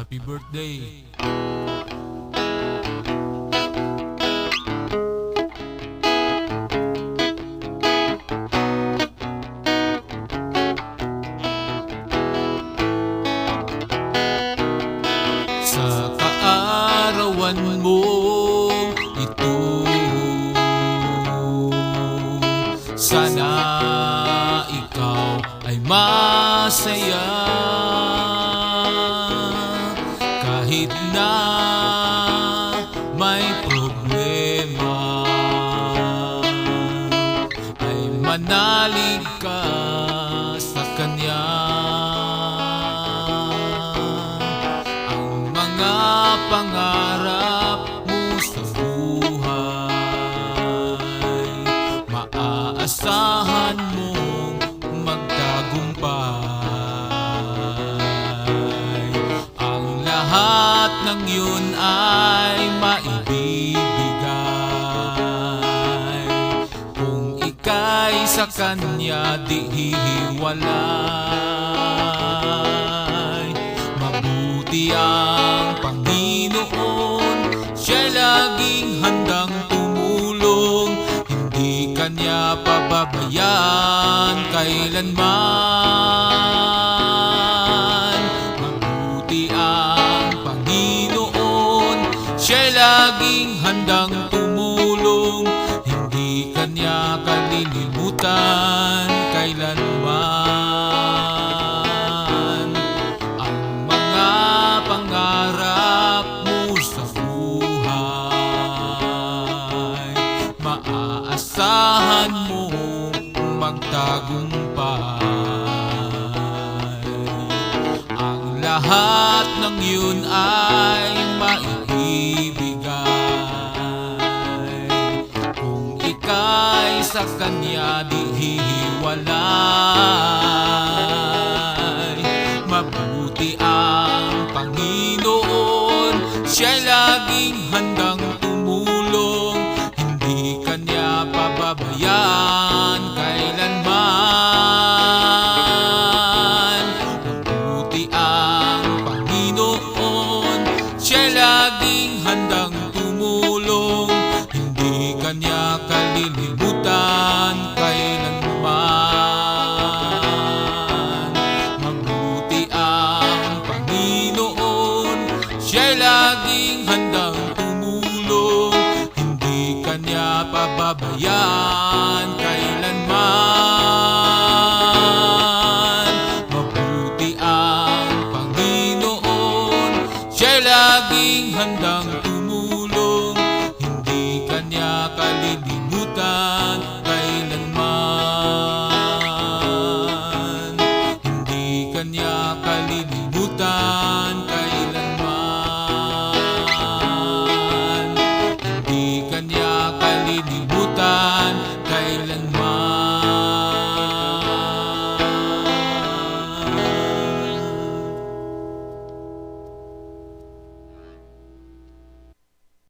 Happy birthday! Sa kaarawan mo ito Sana ikaw ay masaya Kahit na may problema Ay manalig ka sa Kanya. Ang mga pangarap ng yun ay maibibigay. Kung ika'y sa Kanya di hihiwalay. Mabuti ang Panginoon Siya laging handang tumulong. Hindi Kanya pababayan kailanman Siya laging handang tumulong. Hindi Kanya kalilimutan kailanman. Ang mga pangarap mo sa buhay Maaasahan mo magtagumpay. Ang lahat ng yun ay maibibigay Kung ika'y sa Kanya di hihiwalay Siya laging handang tumulong. Hindi kanya pababayaan kailanman. Mabuti ang Panginoon. Siya laging handang tumulong. Hindi kanya kalilimutan kailanman. Hindi kanya kalilimutan kailanman. kaya kalilibutan kailanman